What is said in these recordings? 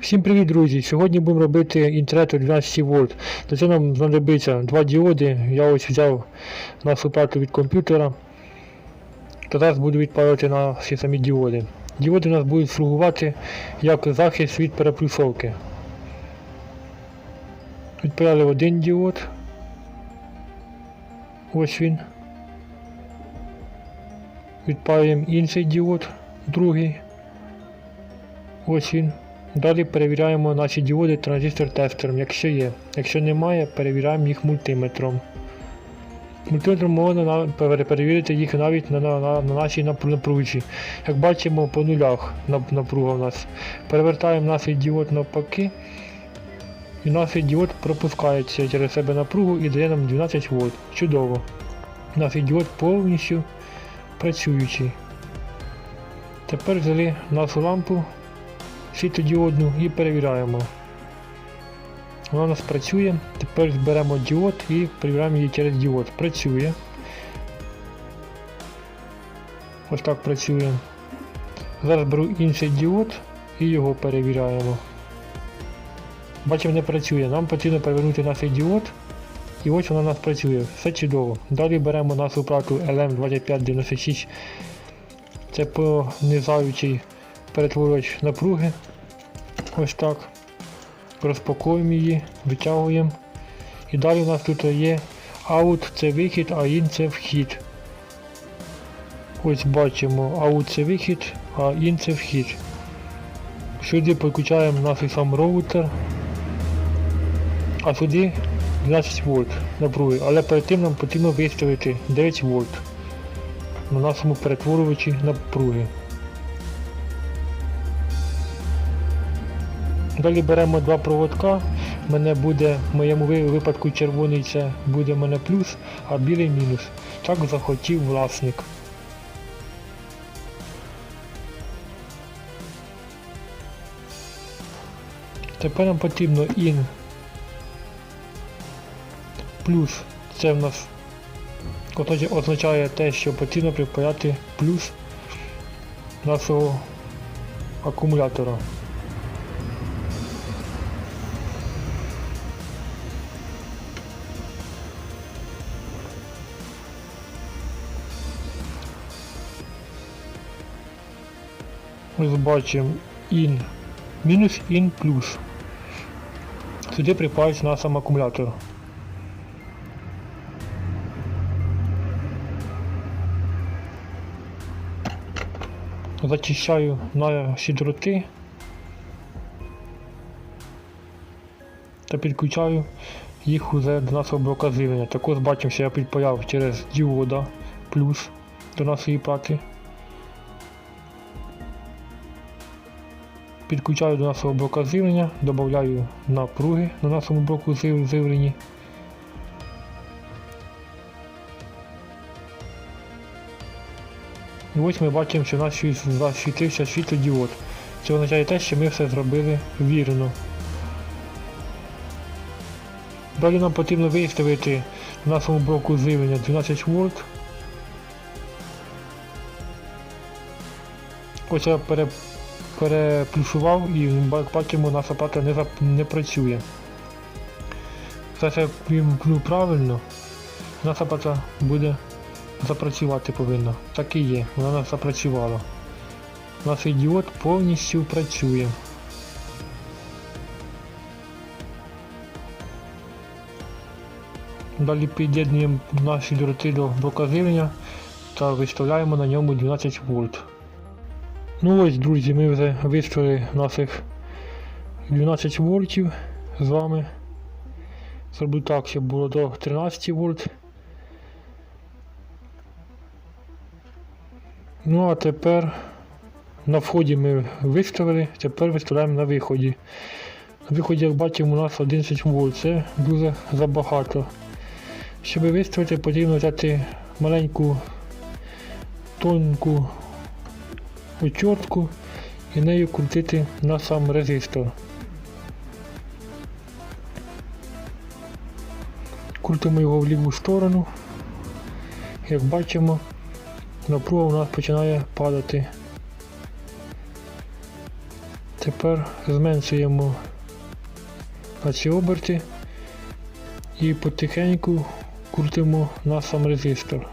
Всім привіт, друзі! Сьогодні будемо робити інтернет у 12 вольт. Для цього нам знадобиться два діоди. Я ось взяв на плату від комп'ютера. Зараз буду відпалювати на всі самі діоди. Діоди у нас будуть слугувати як захист від переплюсовки. Відпаяли один діод. Ось він. Відпалюємо інший діод, другий. Ось він. Далі перевіряємо наші діоди транзистор-тестером, якщо є. Якщо немає, перевіряємо їх мультиметром. Мультиметром можна перевірити їх навіть на, на, на, на нашій напру- напружі. Як бачимо, по нулях напруга у нас. Перевертаємо наш діод навпаки. І наш діод пропускається через себе напругу і дає нам 12 вольт. Чудово. Наш діод повністю працюючий. Тепер взяли нашу лампу світодіодну і перевіряємо. Вона у нас працює. Тепер зберемо діод і перевіряємо її через діод. Працює. Ось так працює. Зараз беру інший діод і його перевіряємо. Бачимо, не працює. Нам потрібно перевернути наш діод. І ось вона у нас працює. Все чудово. Далі беремо нашу плату LM2596. Це понизаючий перетворювач напруги. Ось так. Розпаковуємо її, витягуємо. І далі у нас тут є out це вихід, а in це вхід. Ось бачимо, out це вихід, а in це вхід. Сюди підключаємо наш сам роутер, а сюди 12 вольт напруги. Але перед тим нам потрібно виставити 9 вольт на нашому перетворювачі напруги. Далі беремо два проводка. У мене буде в моєму випадку червоний це буде в мене плюс, а білий мінус. Так захотів власник. Тепер нам потрібно in плюс. Це в нас означає те, що потрібно припаяти плюс нашого акумулятора. Ось бачимо in мінус in плюс. Сюди припають на сам акумулятор. Зачищаю наші дроти та підключаю їх уже до нашого блока живлення. Також бачимо, що я підпаяв через діода плюс до нашої плати. Підключаю до нашого блока живлення, додаю напруги на нашому блоку живлені. І ось ми бачимо, що наш світ- засвітився світлодіод. Це означає те, що ми все зробили вірно. Далі нам потрібно виставити в нашому блоку живлення 12 вольт. Ось я пере, переплюсував і ба- бачимо, наша плата не, зап- не працює. Зараз я вімкну правильно, наша плата буде запрацювати повинна. Так і є, вона нас запрацювала. Наш ідіот повністю працює. Далі під'єднуємо наші дроти до блока живлення та виставляємо на ньому 12 вольт. Ну ось, друзі, ми вже виставили наших 12 вольтів з вами. Зроблю так, щоб було до 13 вольт. Ну а тепер на вході ми виставили, тепер виставляємо на виході. На виході, як бачимо, у нас 11 вольт, це дуже забагато. Щоб виставити, потрібно взяти маленьку тонку очортку і нею крутити на сам резистор. Крутимо його в ліву сторону. Як бачимо, напруга у нас починає падати. Тепер зменшуємо наші оберти і потихеньку крутимо на сам резистор.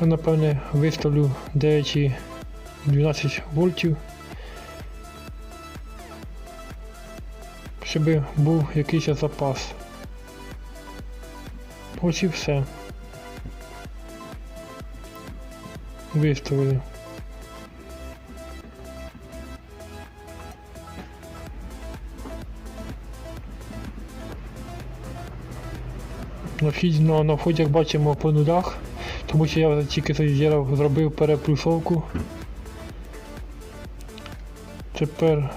Я напевне виставлю 9,12 вольтів, щоб був якийсь запас. Ось і все. Виставили. На вхід, на, на вході, як бачимо, по нулях, тому що я тільки зробив, переплюсовку. Тепер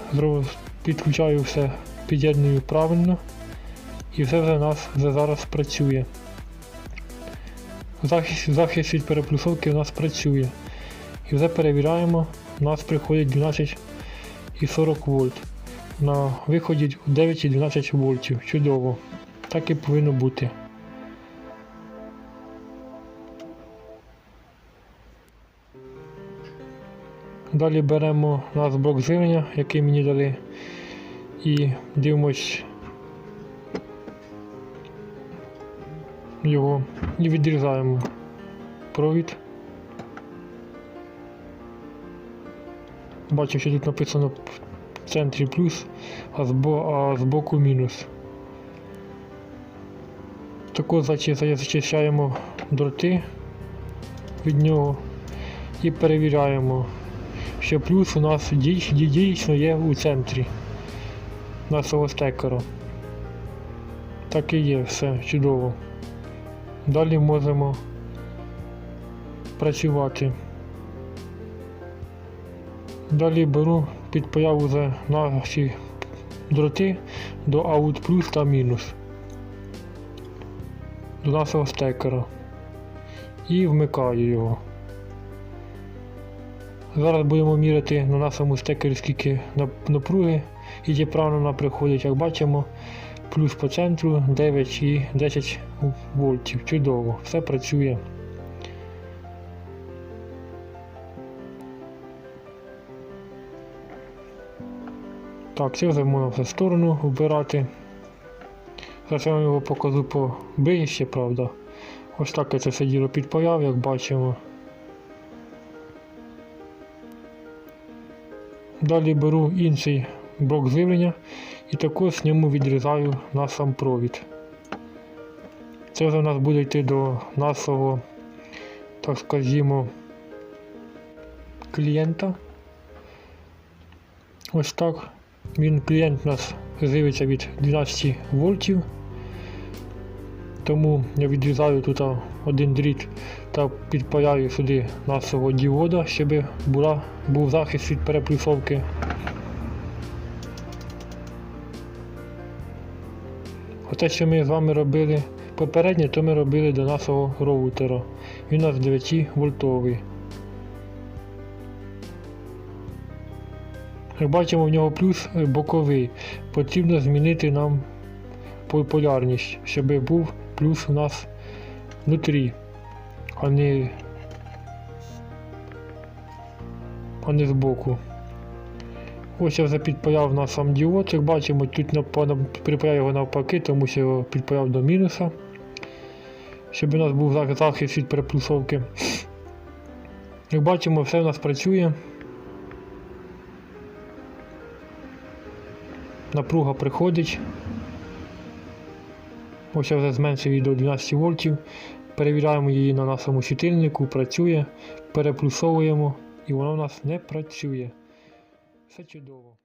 підключаю все, під'єдную правильно і все вже нас вже зараз працює. Захист, захист від переплюсовки у нас працює. І вже перевіряємо, у нас приходить 12,40 вольт. На виході 9,12 вольтів. Чудово. Так і повинно бути. Далі беремо у нас блок живлення, який мені дали, і дивимось його і відрізаємо провід. Бачу, що тут написано в центрі плюс, а а збоку мінус. Також зачищаємо дроти від нього і перевіряємо, що плюс у нас дій- дій- дійсно є у центрі нашого стекера. Так і є, все чудово. Далі можемо працювати. Далі беру під появу за наші дроти до Out Plus та мінус до нашого стекера і вмикаю його. Зараз будемо міряти на нашому стекері скільки нап- напруги і правильно вона приходить, як бачимо, плюс по центру 9 і 10 вольтів. Чудово, все працює. Так, це вже можна в сторону вбирати. Зараз я вам його покажу по правда. Ось так я це все діло підпаяв, як бачимо. Далі беру інший блок живлення і також ньому відрізаю на сам провід. Це вже у нас буде йти до нашого, так скажімо, клієнта. Ось так. Він клієнт у нас живиться від 12 вольтів. Тому я відрізаю тут один дріт та підпаяю сюди нашого діода, щоб була, був захист від переплюсовки. Оте, що ми з вами робили попередньо, то ми робили до нашого роутера. Він у нас 9 вольтовий. Як бачимо, в нього плюс е, боковий. Потрібно змінити нам по- полярність, щоб був плюс у нас внутрі, а не, а не збоку. Ось я вже підпаяв на сам діод, як бачимо, тут припаяв його навпаки, тому що його підпаяв до мінуса, щоб у нас був захист від переплюсовки. Як бачимо, все у нас працює. Напруга приходить. Ось я вже зменшив її до 12 вольтів. Перевіряємо її на нашому світильнику, працює, переплюсовуємо і вона у нас не працює. Все чудово.